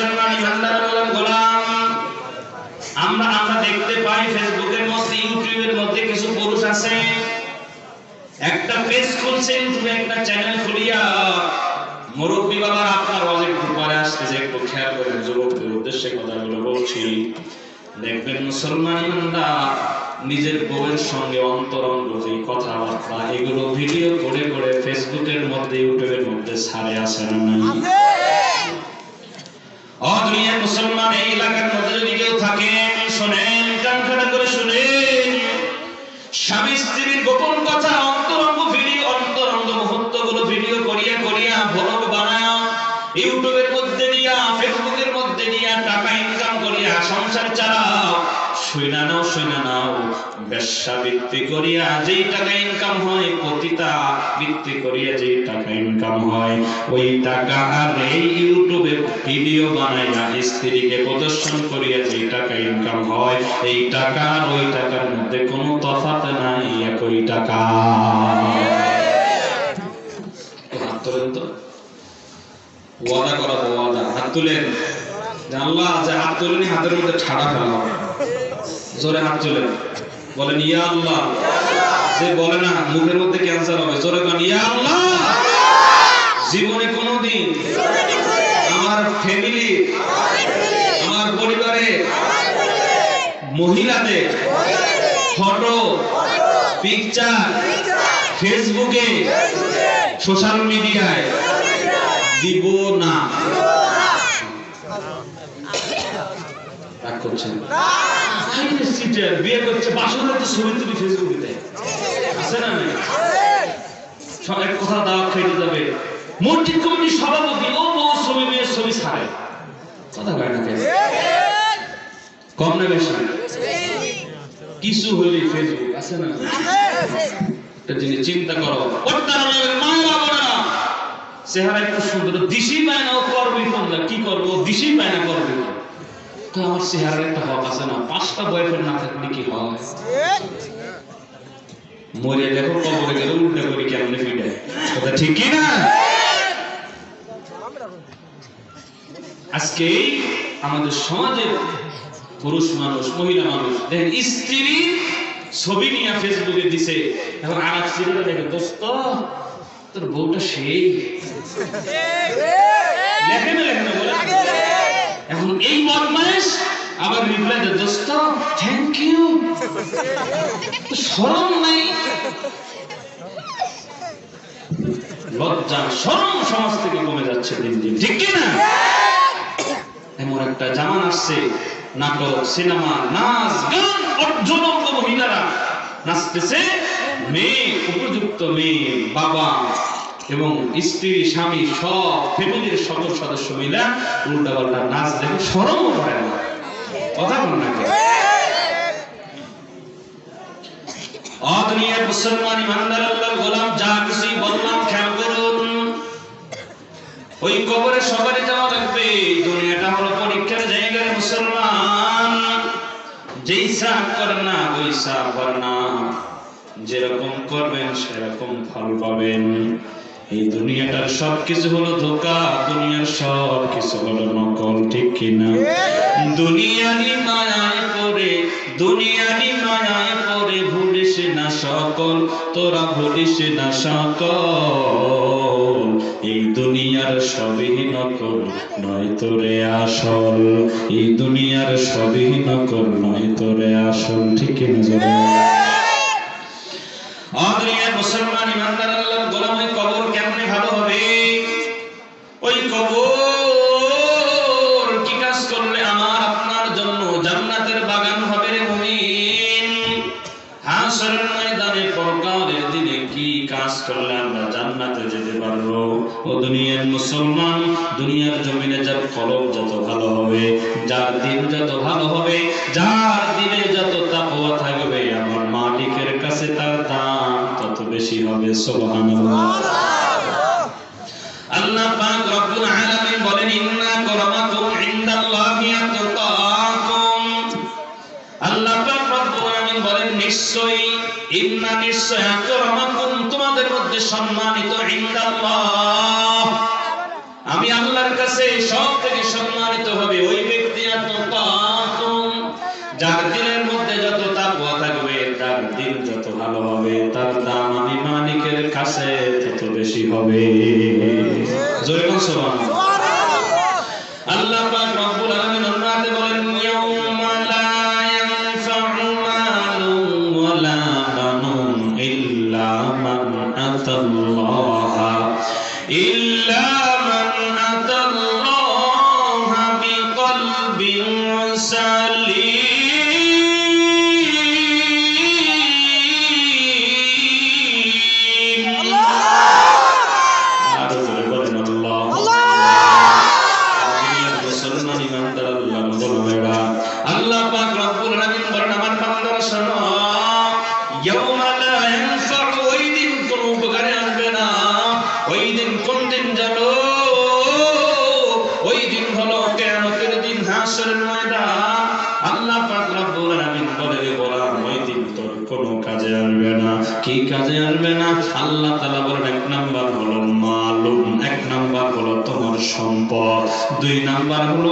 মুসলমান ইমানদার আল্লাহর গোলাম, আমরা আমরা দেখতে পাই ফেসবুকের মধ্যে ইউটিউবের মধ্যে কিছু পুরুষ আছে। একটা পেজ খুলছে ইউটিউবে একটা চ্যানেল খুলিয়া মুরব্বী বাবার আপনার অনেক পরে আসতেছে একটু খেয়াল করেন যুবকদের উদ্দেশ্যে কথাগুলো বলছি। দেখবেন মুসলমান ইমানদার নিজের বউয়ের সঙ্গে অন্তরঙ্গ যে কথাবার্তা, এগুলো ভিডিও করে করে ফেসবুকের মধ্যে ইউটিউবের মধ্যে ছাড়ে আসে না নাই অদুনিয়া মুসলমান এই এলাকার মধ্যে যদি কেউ থাকে, শোনেন কান খাড়া করে শুনেন। স্বামী স্ত্রীর গোপন কথা, অন্তরঙ্গ ভিডিও, অন্তরঙ্গ মুহূর্তগুলো ভিডিও করিয়া করিয়া ভ্লগ বানায় ইউটিউবের মধ্যে দিয়া, ফেসবুকের মধ্যে দিয়া টাকা ইনকাম করিয়া সংসার চালাও। শুইনা নাও শুইনা নাও। ব্যবসা বৃত্তি করিয়া যেই টাকা ইনকাম হয় প্রতিটা বৃত্তি করিয়া যেই টাকা ইনকাম হয়, ওই টাকা আর এই ভিডিও বানাইয়া স্ত্রীকে প্রদর্শন করিয়া যেই টাকা ইনকাম হয়, এই টাকা আর ওই টাকার মধ্যে কোনো তফাৎ নাই। একই টাকা। ওয়াদা করাবো ওয়াদা। হাত তুলেন। আল্লাহ যে হাত তুলেনি, হাতের মধ্যে ঠাড়া ফেলা জোরে হাত তুলেন। বলেন, ইয়া আল্লাহ। যে বলে না, মুখের মধ্যে ক্যান্সার হবে। জোরে ইয়া আল্লাহ। জীবনে কোনোদিন আমার ফ্যামিলি আমার পরিবারে, মহিলাদের ফটো পিকচার ফেসবুকে সোশ্যাল মিডিয়ায় দিব না। বিয়ে করছে না যাবে। সভাপতি ও বউ ছবি মেয়ের ছবি ছাড়ে কথা কয় না কেন কম না বেশি কিছু হইলে ফেসবুক আছে না? একটা জিনিস চিন্তা করো। চেহারা একটু সুন্দর। দিশি পায় করবি কোনটা কি করব? দিশি পায় করবি তো আমার চেহারার একটা হক আছে না? পাঁচটা বয়ফ্রেন্ড না থাকলে কি হয়? মরে দেখো, কবরে গেলে উল্টা করি কেমনে ফিটায় কথা ঠিক কি না? আজকে আমাদের সমাজের পুরুষ মানুষ, মহিলা মানুষ। দেখেন, স্ত্রী ছবি নিয়ে ফেসবুকে দিছে। এখন আর এক স্ত্রীরা দেখে দোস্ত, তোর বউটা সেই। লেখে না লেখে না এখন এই বদমাইশ আবার রিপ্লাই দেয়, দোস্ত থ্যাংক ইউ শরম নাই। লজ্জা, শরম সমাজ থেকে কমে যাচ্ছে দিন দিন, ঠিক কি না এমন একটা জামান আসছে। নাটক, সিনেমা, নাচ, গান অর্জনজ্ঞ মহিলারা নাচতেছে মেয়ে, উপযুক্ত মেয়ে, বাবা এবং স্ত্রী, স্বামী, সব ফ্যামিলির সকল সদস্য মিলে উল্টা পাল্টা নাচ দেখে সরমও করে না। কথা বল না মুসলমান ইমানদার আল্লাহর গোলাম, যা কিছুই বললাম খেয়াল করুন। ওই কবরে সবারই যাওয়া লাগবে। দুনিয়াটা হলো পরীক্ষার জায়গা রে মুসলমান যেই সাপ করে না ওই সাপ করে না। যেরকম করবেন, সেরকম ফল পাবেন। এই দুনিয়াটার সব কিছু হলো ধোকা, দুনিয়ার সব কিছু হলো নকল, ঠিক কিনা দুনিয়ারি মায়ায় পড়ে দুনিয়ারি মায়ায় পড়ে, ভুলিস না সকল, তোরা ভুলিস না সকল। এই দুনিয়ার সবই নকল নয় তোরে আসল। এই দুনিয়ার সবই নকল নয় তোরে আসল। ঠিক জান্নাতের বাগান হবে রে মুমিন? হাসরের দিনে কি কাজ করলে আমরা জান্নাতে যেতে পারব? ও দুনিয়ার মুসলমান, দুনিয়ার জমিনে যার ফলক যত ভালো হবে, যার দিন যত ভালো হবে, যার দিনে যত তাকওয়া থাকবে, আমার মালিকের কাছে তার দাম তত বেশি হবে, সুবহানাল্লাহ। আল্লাহ পাক রব্বুল আলামিন বলেন, ইন্না ইনদাল্লাহি আল্লাহ পাক রব্বুল আলামিন বলেন, নিশ্চয়ই, ইন্না তোমাদের মধ্যে সম্মানিত ইনদাল্লাহ। কাছে সব থেকে সম্মানিত হবে। ওই ব্যক্তি যার দিনের মধ্যে যত তাকওয়া থাকবে, তার দিন যত ভালো হবে, তার দাম আমি মালিকের কাছে তত বেশি হবে। জয় সুবহানাল্লাহ। আল্লাহ পাক কি কাজে আসবে না। আল্লাহ তাআলা বলেন, এক নাম্বার হলো মালুম, এক নাম্বার হলো তোমার সম্পদ। দুই নাম্বার হলো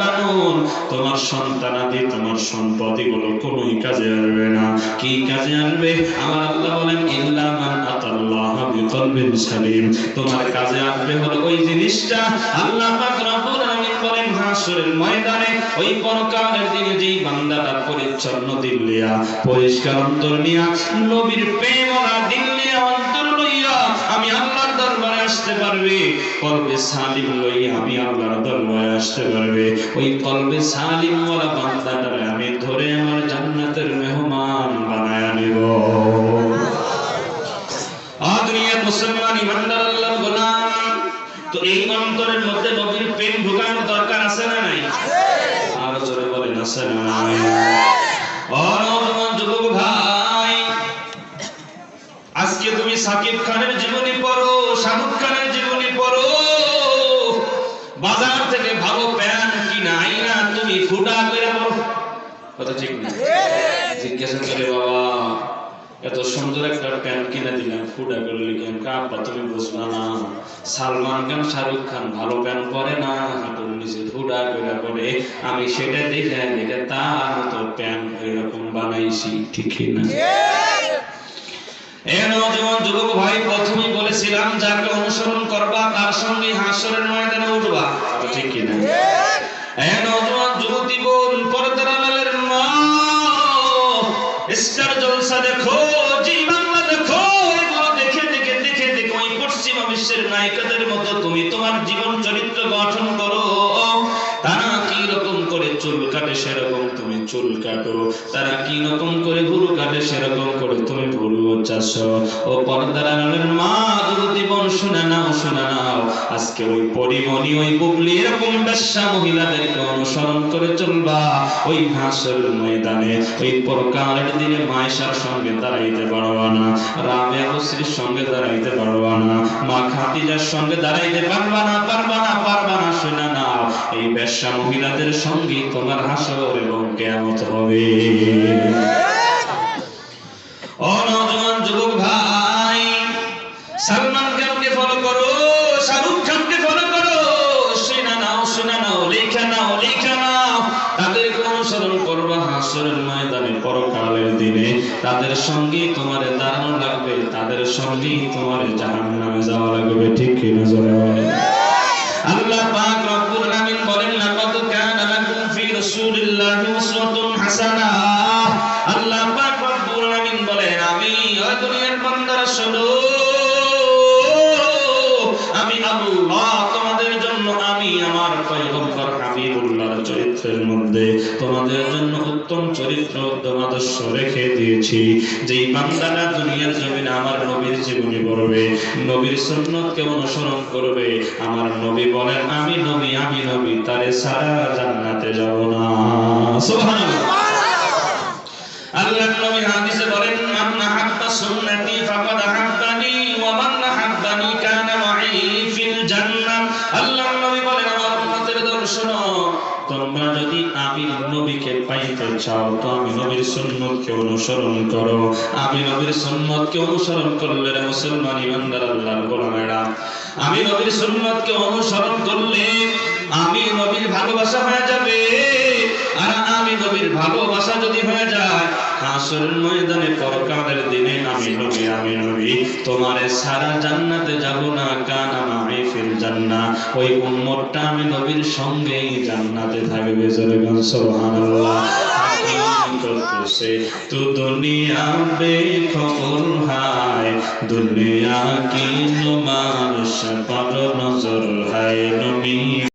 বানুন, তোমার সন্তানাদি তোমার সম্পদ, এগুলো কোনোই কাজে আসবে না। কি কাজে আসবে আমার আল্লাহ বলেন, ইল্লা মান আতাল্লাহ বিকলবিন সালিম। তোমার কাজে আসবে হলো ওই জিনিসটা। আল্লাহ পাক রব্বুল আলামিন বলেন, হাসরের ময়দানে, ওই পরকালের দিনে যেই বান্দাটা পরিচ্ছন্ন দিল লিয়া পরিষ্কার অন্তর নিয়া নবীর প্রেমলা দিল নিয়া অন্তর লইয়া আমি আল্লাহর দরবারে আসতে পারবে। কলবে সালিম লইয়া আমি আল্লাহর দরবারে আসতে পারবে। ওই কলবে সালিম ওয়ালা বান্দাটারে আমি ধরে আমার জান্নাতের মেহমান বানায়া নিব। আ মুসলমান, ইমানদার আল্লাহর গোলাম। তো এই অন্তরের মধ্যে নবীর প্রেম ঢুকানোর দরকার আছে না নাই? আরও জোরে বলেন, আছে না নাই? বাজার থেকে ভালো প্যান্ট কিনা আইনা তুমি ফুটা করে কথা ঠিক না? জিজ্ঞাসা করে বাবা এত সুন্দর একটা প্যান্ট কিনে দিলাম ফুটা করে লিখলাম কাপড় তুমি বুঝবা না? সালমান খান শাহরুখ খান ভালো প্যান্ট পরে না হাঁটুর নিচে ফুটা করে আমি সেটা দেখে দেখে তার মতো প্যান্ট এরকম বানাইছি ঠিক না? নওজোয়ান যুবক ভাই বলেছিলাম, যাকে অনুসরণ করবা, তার সঙ্গে দেখো দেখো দেখে দেখে বিশ্বের নায়িকাদের তুমি তোমার জীবন চরিত্র গঠন করো। তারা কি রকম করে চুল কাটে সেরকম তুমি চুল কাটো, তারা কি রকম করে ভুরু কাটে সেরকম করে তুমি ভুরু চাষ ও পর্দার মা যুবতী বোন নাও, শুনে নাও। আজকে ওই পরিমণি, ওই বুবলি, এরকম ব্যবসা মহিলাদেরকে অনুসরণ করে চলবা। ওই হাসর ময়দানে, ওই পরকালের দিনে মায়েশার সঙ্গে দাঁড়াইতে পারবা না বসরির সঙ্গে দাঁড়াইতে পারবা না, মা খাতিজার সঙ্গে দাঁড়াইতে পারবা না পারবা না পারবা না, শুনে নাও। এই ব্যবসা মহিলাদের সঙ্গে তোমার হাসর এবং কেমত হবে। তাদের সঙ্গেই তোমার দাঁড়ানো লাগবে, তাদের সঙ্গেই তোমার জাহান্নামে যাওয়া লাগবে, ঠিক কিনা জোরে আল্লাহ পাক রব্বুল আলামিন বলেন, লাকাদ কানা লাকুম ফি রাসূলিল্লাহি উসওয়াতুন হাসানাহ আল্লাহ পাক রব্বুল আলামিন বলেন, আমি ওই দুনিয়ার বান্দারা, শোনো, আমি আল্লাহ, তোমাদের জন্য আমি আমার পয়গম্বর চরিত্রের মধ্যে। তোমাদের জন্য উত্তম চরিত্র উত্তম আদর্শ রেখে দিয়েছি। যেই বান্দারা দুনিয়ার জমিনে আমার নবীর জীবনী পড়বে নবীর সুন্নতকে অনুসরণ করবে আমার নবী বলেন আমি নবী আমি নবী তারে সারা জান্নাতে যাব না। সুবহানাল্লাহ। আল্লাহর নবী হাদিসে বলেন মান আহাব্বা সুন্নতি ফাকাদ চাও তো আমি নবীর সুন্নতকে অনুসরণ করো। আমি নবীর সুন্নতকে অনুসরণ করলে মুসলমান ইমানদার আল্লাহর গোলামেরা। আমি নবীর সুন্নতকে অনুসরণ করলে আমি নবীর ভালোবাসা হয়ে যাবে। আর আমি নবীর ভালোবাসা যদি হয়ে যায় হাসরের ময়দানে পরকালের দিনে আমি নবী আমি নবী। তোমারে সারা জান্নাতে যাব না, কান আমি ফিল জান্নাহ। ওই উম্মতটা আমি নবীর সঙ্গেই জান্নাতে থাকবে, জোরে গান সুবহানাল্লাহ। তু দুনিয়া বেখবর হায় দুনিয়া কি নজর হায় নবী?